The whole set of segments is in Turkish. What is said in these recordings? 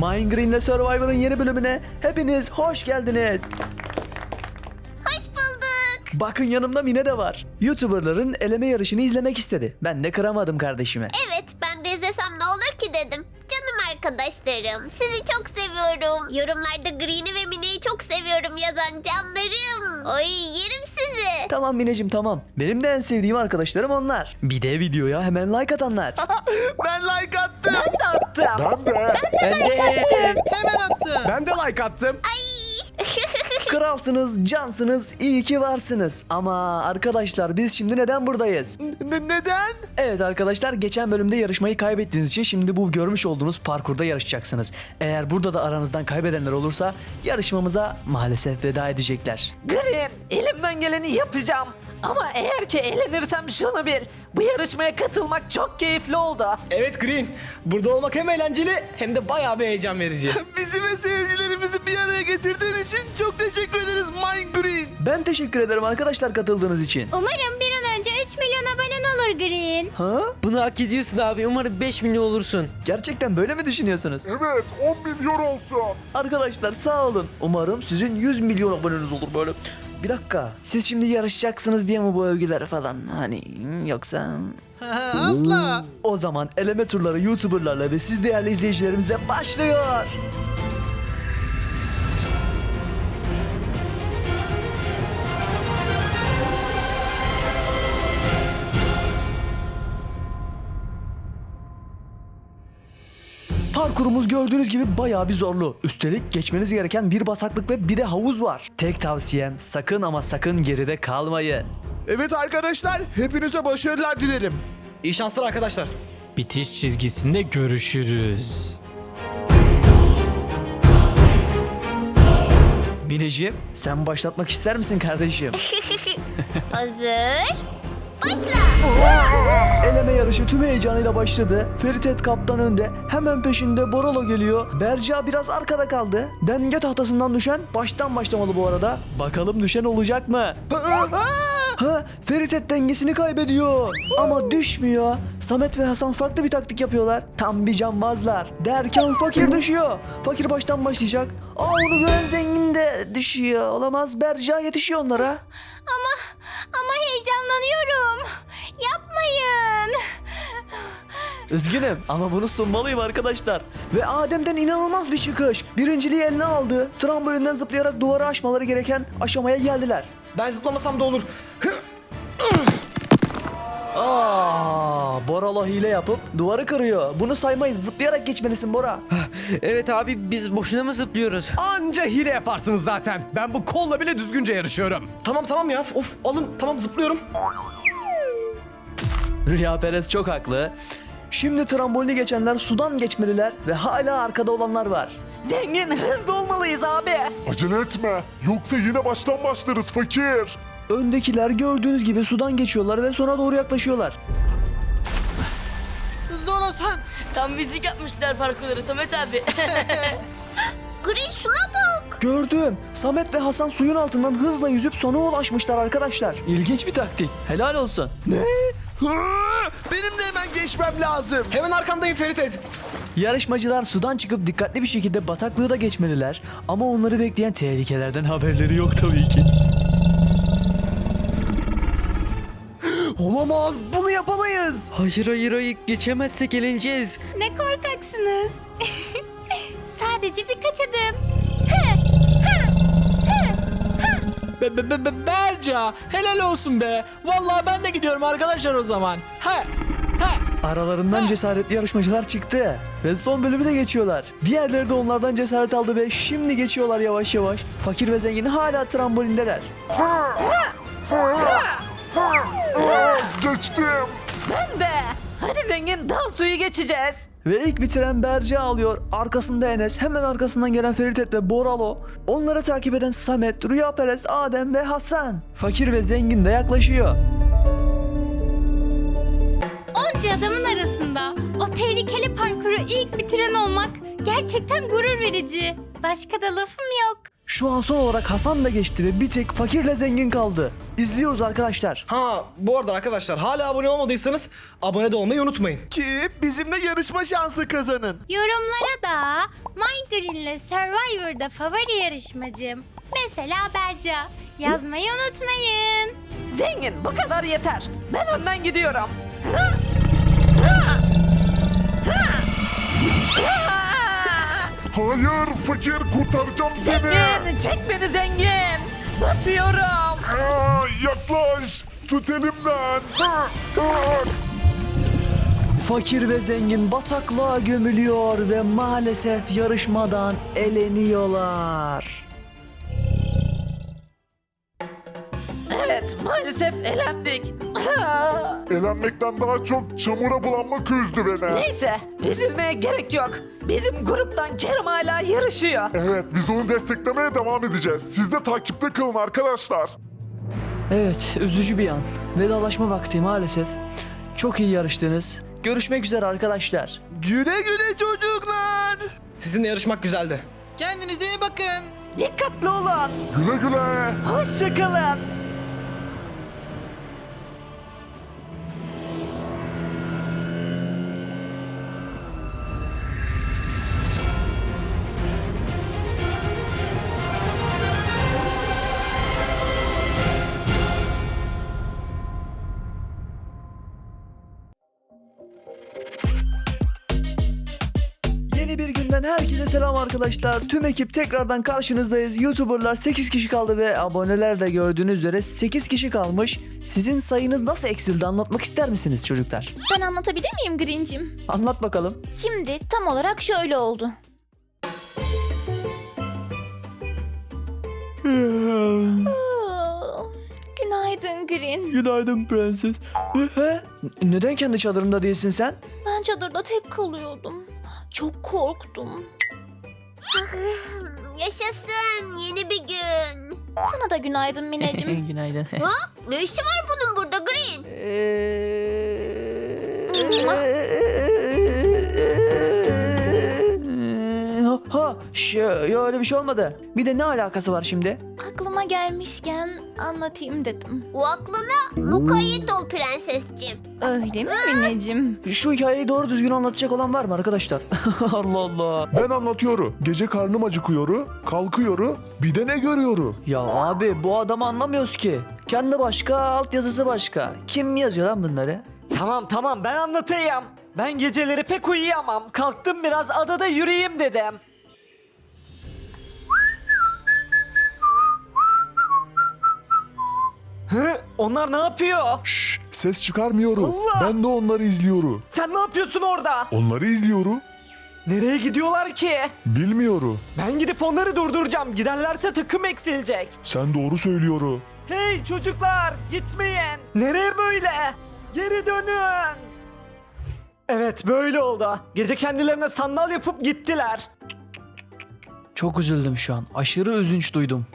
Minecraft Survivor'ın yeni bölümüne hepiniz hoş geldiniz. Hoş bulduk. Bakın yanımda Mine de var. YouTuberların eleme yarışını izlemek istedi. Ben de kıramadım kardeşime. Evet ben de izlesem ne olur ki dedim. Canım arkadaşlarım sizi çok seviyorum. Yorumlarda Green'i ve Mine'yi çok seviyorum yazan canlarım. Oy yerim sizi. Tamam Mineciğim tamam. Benim de en sevdiğim arkadaşlarım onlar. Bir de videoya hemen like atanlar. Ben like attım. Ben de. Ben de. Hemen attım. Ben de like attım. Kralsınız, cansınız, iyi ki varsınız. Ama arkadaşlar biz şimdi neden buradayız? Ne- neden? Evet arkadaşlar geçen bölümde yarışmayı kaybettiğiniz için şimdi bu görmüş olduğunuz parkurda yarışacaksınız. Eğer burada da aranızdan kaybedenler olursa yarışmamıza maalesef veda edecekler. Green, elimden geleni yapacağım. Ama eğer ki eğlenirsem şunu bil. Bu yarışmaya katılmak çok keyifli oldu. Evet Green. Burada olmak hem eğlenceli hem de bayağı bir heyecan verici. Bizi ve seyircilerimizi bir araya getirdiğin için çok teşekkür ederiz Mind Green. Ben teşekkür ederim arkadaşlar katıldığınız için. Umarım bir an önce 3 milyon abonen olur Green. Ha? Bunu hak ediyorsun abi. Umarım 5 milyon olursun. Gerçekten böyle mi düşünüyorsunuz? Evet 10 milyon olsun. Arkadaşlar sağ olun. Umarım sizin 100 milyon aboneniz olur böyle. Bir dakika. Siz şimdi yarışacaksınız diye mi bu övgüler falan? Hani yoksa... Asla. O zaman eleme turları YouTuber'larla ve siz değerli izleyicilerimizle başlıyor. Parkurumuz gördüğünüz gibi bayağı bir zorlu. Üstelik geçmeniz gereken bir bataklık ve bir de havuz var. Tek tavsiyem sakın ama sakın geride kalmayın. Evet arkadaşlar hepinize başarılar dilerim. İyi şanslar arkadaşlar. Bitiş çizgisinde görüşürüz. Mineciğim sen başlatmak ister misin kardeşim? Hazır. Başla. Eleme yarışı tüm heyecanıyla başladı. Feritet kaptan önde. Hemen peşinde Borolo geliyor. Berca biraz arkada kaldı. Denge tahtasından düşen baştan başlamalı bu arada. Bakalım düşen olacak mı? Ha, Feritet dengesini kaybediyor. Ama düşmüyor. Samet ve Hasan farklı bir taktik yapıyorlar. Tam bir cambazlar. Derken fakir düşüyor. Fakir baştan başlayacak. Aa onu gören zengin de düşüyor. Olamaz Berca yetişiyor onlara. Ama ama heyecanlanıyorum. Üzgünüm ama bunu sunmalıyım arkadaşlar. Ve Adem'den inanılmaz bir çıkış. Birinciliği eline aldı. Trambolinden zıplayarak duvarı aşmaları gereken aşamaya geldiler. Ben zıplamasam da olur. Aa, Boralo hile yapıp duvarı kırıyor. Bunu saymayız. Zıplayarak geçmelisin Bora. Evet abi biz boşuna mı zıplıyoruz? Anca hile yaparsınız zaten. Ben bu kolla bile düzgünce yarışıyorum. Tamam tamam ya. Of alın tamam zıplıyorum. Rüya Perez çok haklı. Şimdi trambolini geçenler sudan geçmeliler ve hala arkada olanlar var. Zengin hızlı olmalıyız abi. Acele etme. Yoksa yine baştan başlarız fakir. Öndekiler gördüğünüz gibi sudan geçiyorlar ve sona doğru yaklaşıyorlar. Hızlı ol Hasan. Tam müzik yapmışlar parkurları Samet abi. Green şuna bak. Gördüm. Samet ve Hasan suyun altından hızla yüzüp sona ulaşmışlar arkadaşlar. İlginç bir taktik. Helal olsun. Hı, Benim de hemen geçmem lazım. Hemen arkandayım Feritet. Yarışmacılar sudan çıkıp dikkatli bir şekilde bataklığı da geçmeliler. Ama onları bekleyen tehlikelerden haberleri yok tabii ki. Olamaz bunu yapamayız. Hayır hayır hayır geçemezsek eğleneceğiz. Ne korkaksınız. Sadece birkaç adım. Be, be, be, be, Berca helal olsun be. Vallahi ben de gidiyorum arkadaşlar o zaman. He. He. Aralarından cesaretli yarışmacılar çıktı. Ve son bölümü de geçiyorlar. Diğerleri de onlardan cesaret aldı ve şimdi geçiyorlar yavaş yavaş. Fakir ve zengin hala trambolindeler. Geçtim. Ben de. Hadi zengin daha suyu geçeceğiz. Ve ilk bitiren Berce alıyor. Arkasında Enes, hemen arkasından gelen Feritet ve Boralo. Onları takip eden Samet, Rüya Perez, Adem ve Hasan. Fakir ve zengin de yaklaşıyor. Onca adamın arasında o tehlikeli parkuru ilk bitiren olmak gerçekten gurur verici. Başka da lafım yok. Şu an son olarak Hasan da geçti ve bir tek fakirle zengin kaldı. İzliyoruz arkadaşlar. Ha bu arada arkadaşlar hala abone olmadıysanız abone de olmayı unutmayın. Ki bizimle yarışma şansı kazanın. Yorumlara da Minecraft'le Survivor'da favori yarışmacım. Mesela Berca. Yazmayı unutmayın. Zengin bu kadar yeter. Ben önden gidiyorum. Hayır fakir kurtaracağım seni. Zengin çek beni zengin. Batıyorum. Aa, yaklaş. Tut elimden. Ha, ha. Fakir ve zengin bataklığa gömülüyor ve maalesef yarışmadan eleniyorlar. Maalesef elendik. Elenmekten daha çok çamura bulanmak üzdü beni. Neyse üzülmeye gerek yok. Bizim gruptan Kerem hala yarışıyor. Evet biz onu desteklemeye devam edeceğiz. Siz de takipte kalın arkadaşlar. Evet, üzücü bir an. Vedalaşma vakti maalesef. Çok iyi yarıştınız. Görüşmek üzere arkadaşlar. Güle güle çocuklar. Sizinle yarışmak güzeldi. Kendinize iyi bakın. Dikkatli olun. Güle güle. Hoşçakalın. Selam arkadaşlar. Tüm ekip tekrardan karşınızdayız. YouTuber'lar 8 kişi kaldı ve aboneler de gördüğünüz üzere 8 kişi kalmış. Sizin sayınız nasıl eksildi anlatmak ister misiniz çocuklar? Ben anlatabilir miyim Green'cim? Anlat bakalım. Şimdi tam olarak şöyle oldu. Günaydın Green. Günaydın prenses. He? Neden kendi çadırında değilsin sen? Ben çadırda tek kalıyordum. Çok korktum. Yaşasın yeni bir gün. Sana da günaydın Mineciğim. Günaydın. ha? Ne işi var bunun burada Green? Şey, ya öyle bir şey olmadı. Bir de ne alakası var şimdi? Aklıma gelmişken anlatayım dedim. O aklına mukayyet ol prensesciğim. Öyle mi Mineciğim? Şu hikayeyi doğru düzgün anlatacak olan var mı arkadaşlar? Allah Allah. Ben anlatıyorum. Gece karnım acıkıyor. Kalkıyor. Bir de ne görüyor? Ya abi bu adamı anlamıyoruz ki. Kendi başka, altyazısı başka. Kim yazıyor lan bunları? Tamam tamam ben anlatayım. Ben geceleri pek uyuyamam. Kalktım biraz adada yürüyeyim dedim. Hı? Onlar ne yapıyor? Şşş ses çıkarmıyor. Allah! Ben de onları izliyorum. Sen ne yapıyorsun orada? Onları izliyorum. Nereye gidiyorlar ki? Bilmiyorum. Ben gidip onları durduracağım. Giderlerse takım eksilecek. Sen doğru söylüyorum. Hey çocuklar gitmeyin. Nereye böyle? Geri dönün. Evet böyle oldu. Gece kendilerine sandal yapıp gittiler. Çok üzüldüm şu an. Aşırı üzünç duydum.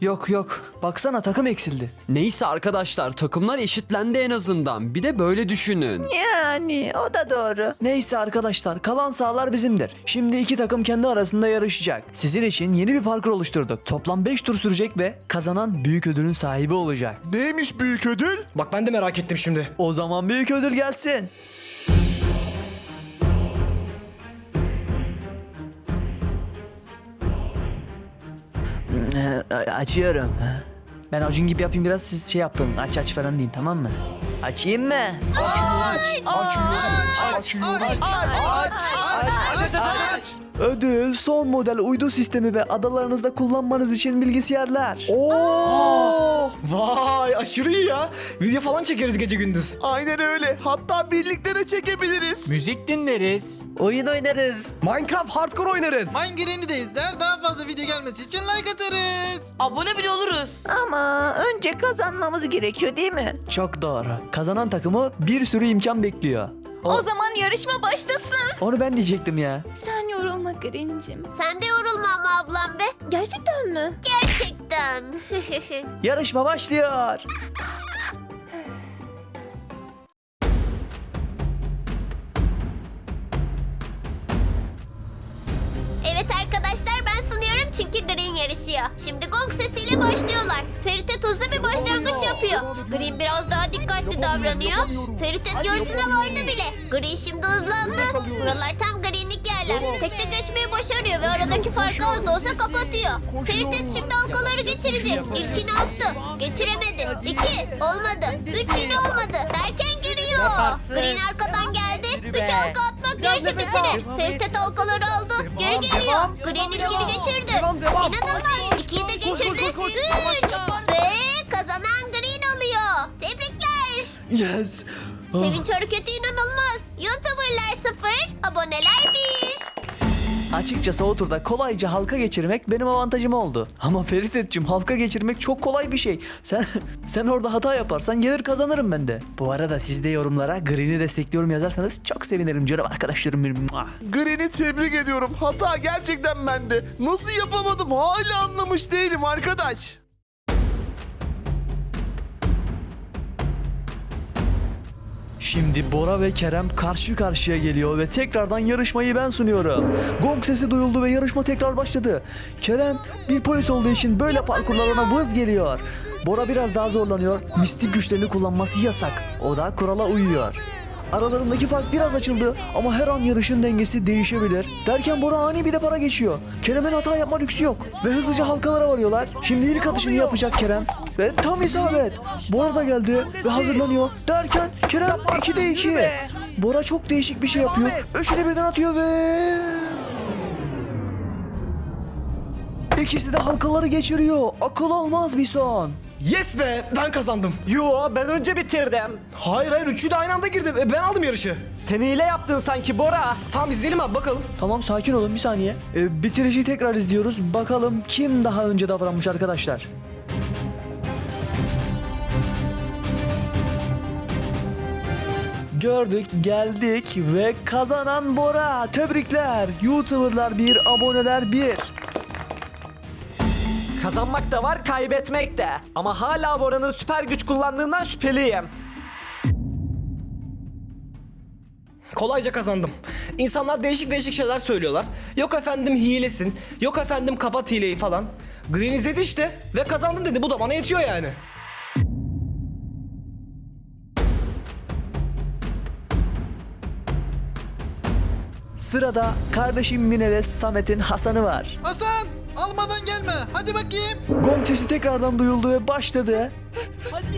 Yok yok. Baksana takım eksildi. Neyse arkadaşlar takımlar eşitlendi en azından. Bir de böyle düşünün. Yani o da doğru. Neyse arkadaşlar kalan sahalar bizimdir. Şimdi iki takım kendi arasında yarışacak. Sizin için yeni bir parkur oluşturduk. Toplam 5 tur sürecek ve kazanan büyük ödülün sahibi olacak. Neymiş büyük ödül? Bak ben de merak ettim şimdi. O zaman büyük ödül gelsin. Açıyorum. Ben Acun gibi yapayım biraz siz şey yapın. Aç aç falan deyin tamam mı? Açayım mı? Ödül son model uydu sistemi ve adalarınızda kullanmanız için bilgisayarlar. Oo! Vay aşırı iyi ya. Video falan çekeriz gece gündüz. Aynen öyle. Hatta birlikte de çekebiliriz. Müzik dinleriz. Oyun oynarız. Minecraft hardcore oynarız. Minecraft'i de izler. Daha fazla video gelmesi için like atarız. Abone bile oluruz. Ama önce kazanmamız gerekiyor değil mi? Çok doğru. Kazanan takımı bir sürü imkan bekliyor. O zaman yarışma başlasın. Onu ben diyecektim ya. Sen yorulma Green'cim. Sen de yorulma ama ablam be. Gerçekten mi? Gerçekten. Yarışma başlıyor. Yarışıyor. Şimdi gong sesiyle başlıyorlar. Feritet hızlı bir başlangıç yapıyor. Green biraz daha dikkatli davranıyor. Feritet yarısına vardı bile. Green şimdi hızlandı. Buralar tam Green'lik yerler. Tekte geçmeyi başarıyor ve aradaki farkı az da olsa kapatıyor. Feritet şimdi halkaları geçirecek. İlkini attı. Geçiremedi. İki. Olmadı. Üç yine olmadı. Derken giriyor. Green arkadan geldi. Üç halka atmak yarışı bitirir. Feritet halkaları aldı. Geri geliyor. Green ilkini geçirdi. İnanılmaz. İkiyi de geçirdi. Üç. Ve kazanan Green oluyor. Tebrikler. Yes. Ah. Sevinç hareketi inanılmaz. YouTuber'lar sıfır, aboneler bir. Açıkçası o turda kolayca halka geçirmek benim avantajım oldu. Ama Feritet'cim halka geçirmek çok kolay bir şey. Sen sen orada hata yaparsan gelir kazanırım ben de. Bu arada siz de yorumlara Green'i destekliyorum yazarsanız çok sevinirim canım arkadaşlarım. Green'i tebrik ediyorum. Hata gerçekten bende. Nasıl yapamadım hala anlamış değilim arkadaş. Şimdi Bora ve Kerem karşı karşıya geliyor ve tekrardan yarışmayı ben sunuyorum. Gong sesi duyuldu ve yarışma tekrar başladı. Kerem bir polis olduğu için böyle parkurlar ona vız geliyor. Bora biraz daha zorlanıyor. Mistik güçlerini kullanması yasak. O da kurala uyuyor. Aralarındaki fark biraz açıldı ama her an yarışın dengesi değişebilir. Derken Bora ani bir de para geçiyor. Kerem'in hata yapma lüksü yok. Ve hızlıca halkalara varıyorlar. Şimdi ilk atışını yapacak Kerem. Ve tam isabet. Bora da geldi ve hazırlanıyor. Derken Kerem 2'de 2. Bora çok değişik bir şey yapıyor. Üçünü birden atıyor ve... İkisi de halkaları geçiriyor. Akıl olmaz bir son. Yes be ben kazandım. Yo ben önce bitirdim. Hayır hayır üçü de aynı anda girdim. E, ben aldım yarışı. Sen hile yaptın sanki Bora. Tamam izleyelim abi bakalım. Tamam sakin olun bir saniye. Ee, bitirişi tekrar izliyoruz. Bakalım kim daha önce davranmış arkadaşlar. Gördük, geldik ve kazanan Bora. Tebrikler. YouTuber'lar bir, aboneler bir. Kazanmak da var kaybetmek de. Ama hala Bora'nın süper güç kullandığından şüpheliyim. Kolayca kazandım. İnsanlar değişik değişik şeyler söylüyorlar. Yok efendim hilesin. Yok efendim kapat hileyi falan. Green izledi işte ve kazandın dedi. Bu da bana yetiyor yani. Sırada kardeşim Mine ve Samet'in Hasan'ı var. Hasan almadan gelme. Hadi bakayım. Gong sesi tekrardan duyuldu ve başladı.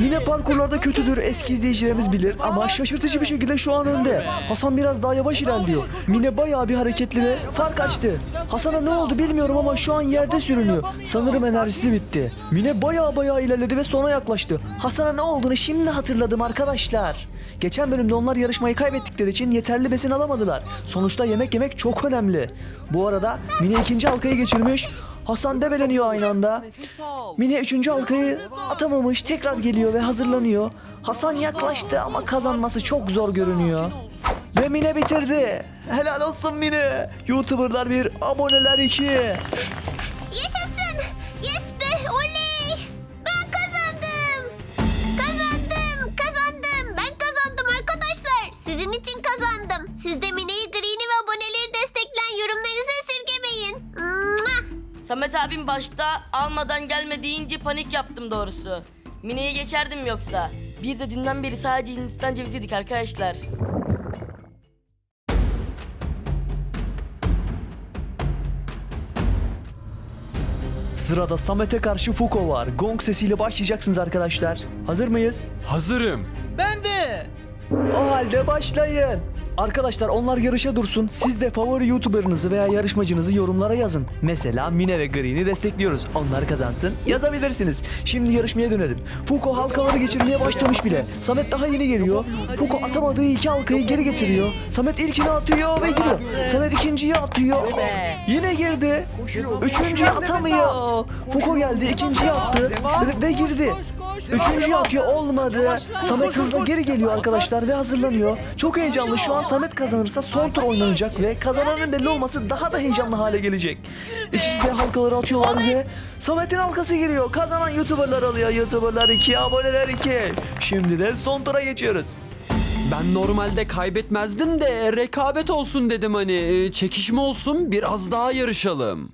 Mine parkurlarda kötüdür eski izleyicilerimiz bilir ama şaşırtıcı bir şekilde şu an önde. Hasan biraz daha yavaş ilerliyor. Mine bayağı bir hareketli ve fark açtı. Hasan'a ne oldu bilmiyorum ama şu an yerde sürünüyor. Sanırım enerjisi bitti. Mine bayağı bayağı ilerledi ve sona yaklaştı. Hasan'a ne olduğunu şimdi hatırladım arkadaşlar. Geçen bölümde onlar yarışmayı kaybettikleri için yeterli besin alamadılar. Sonuçta yemek yemek çok önemli. Bu arada Mine ikinci halkayı geçirmiş. Hasan debeleniyor aynı anda. Mine üçüncü halkayı atamamış tekrar geliyor ve hazırlanıyor. Hasan yaklaştı ama kazanması çok zor görünüyor. Ve Mine bitirdi. Helal olsun Mine. YouTuber'lar bir, aboneler iki. Yaşasın. Abim başta almadan gelme deyince panik yaptım doğrusu. Mine'yi geçerdim yoksa. Bir de dünden beri sadece Hindistan cevizi yedik arkadaşlar. Sırada Samet'e karşı Fuko var. Gong sesiyle başlayacaksınız arkadaşlar. Hazır mıyız? Hazırım. Ben de. O halde başlayın. Arkadaşlar onlar yarışa dursun. Siz de favori YouTuber'ınızı veya yarışmacınızı yorumlara yazın. Mesela Mine ve Green'i destekliyoruz. Onlar kazansın. Yazabilirsiniz. Şimdi yarışmaya dönelim. Fuko halkaları geçirmeye başlamış bile. Samet daha yeni geliyor. Fuko atamadığı iki halkayı geri getiriyor. Samet ilkini atıyor ve giriyor. Samet ikinciyi atıyor. Yine girdi. Üçüncüyü atamıyor. Fuko geldi ikinciyi attı ve, girdi. Üçüncüyü atıyor olmadı. Samet hızla geri geliyor arkadaşlar ve hazırlanıyor. Çok heyecanlı şu an Samet kazanırsa son tur oynanacak ve kazananın belli olması daha da heyecanlı hale gelecek. İkisi de halkaları atıyorlar ve Samet'in halkası giriyor. Kazanan YouTuber'lar alıyor. YouTuber'lar 2, aboneler 2. Şimdi de son tura geçiyoruz. Ben normalde kaybetmezdim de rekabet olsun dedim hani. e, Çekişme olsun biraz daha yarışalım.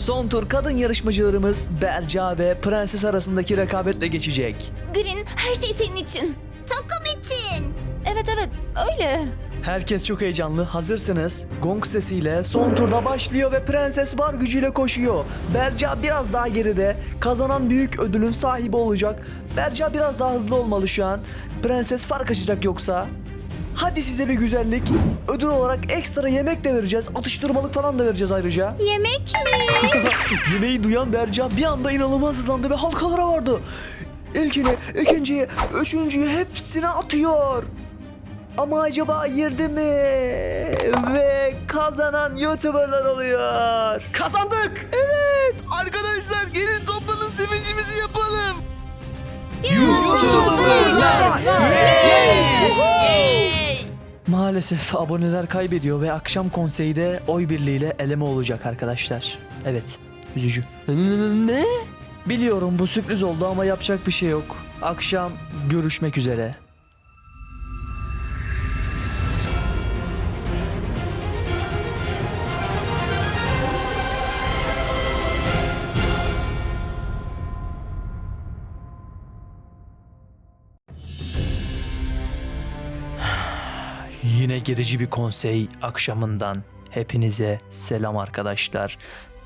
Son tur kadın yarışmacılarımız Berca ve Prenses arasındaki rekabetle geçecek. Green her şey senin için. Takım için. Evet evet öyle. Herkes çok heyecanlı. Hazırsınız. Gong sesiyle son turda başlıyor ve prenses var gücüyle koşuyor. Berca biraz daha geride. Kazanan büyük ödülün sahibi olacak. Berca biraz daha hızlı olmalı şu an. Prenses fark açacak yoksa. Hadi size bir güzellik. Ödül olarak ekstra yemek de vereceğiz. Atıştırmalık falan da vereceğiz ayrıca. Yemek mi? Yemeği duyan Berca bir anda inanılmaz hızlandı ve halkalara vardı. İlkini, ikinciyi, üçüncüyü hepsine atıyor. Ama acaba girdi mi? Ve kazanan YouTuber'lar oluyor. Kazandık. Evet arkadaşlar gelin toplanın sevincimizi yapalım. Hey! Maalesef aboneler kaybediyor ve akşam konseyde oy birliğiyle eleme olacak arkadaşlar. Evet, üzücü. Ne? Biliyorum bu sürpriz oldu ama yapacak bir şey yok. Akşam görüşmek üzere. Yine gerici bir konsey akşamından hepinize selam arkadaşlar.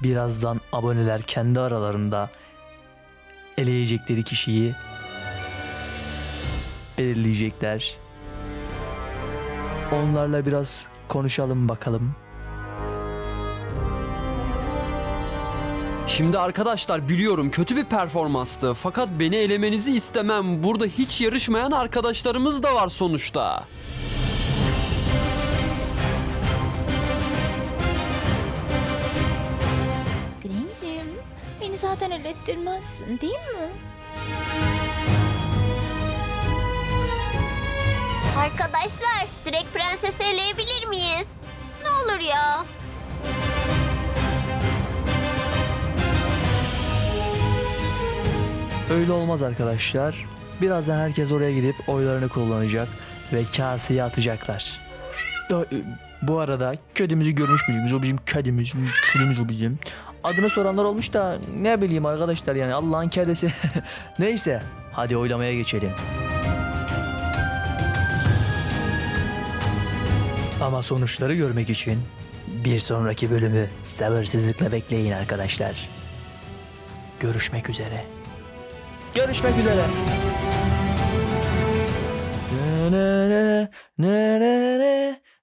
Birazdan aboneler kendi aralarında eleyecekleri kişiyi belirleyecekler. Onlarla biraz konuşalım bakalım. Şimdi arkadaşlar biliyorum kötü bir performanstı fakat beni elemenizi istemem. Burada hiç yarışmayan arkadaşlarımız da var sonuçta. Zaten elettirmezsin değil mi? Arkadaşlar direkt prensesi eleyebilir miyiz? Ne olur ya. Öyle olmaz arkadaşlar. Birazdan herkes oraya gidip oylarını kullanacak ve kaseye atacaklar. Da- Bu arada kedimizi görmüş müydünüz? O bizim kedimiz. Kedimiz o bizim. Adını soranlar olmuş da ne bileyim arkadaşlar yani Allah'ın kedisi. Neyse hadi oylamaya geçelim. Ama sonuçları görmek için bir sonraki bölümü sabırsızlıkla bekleyin arkadaşlar. Görüşmek üzere. Görüşmek üzere. Ne ne ne ne ne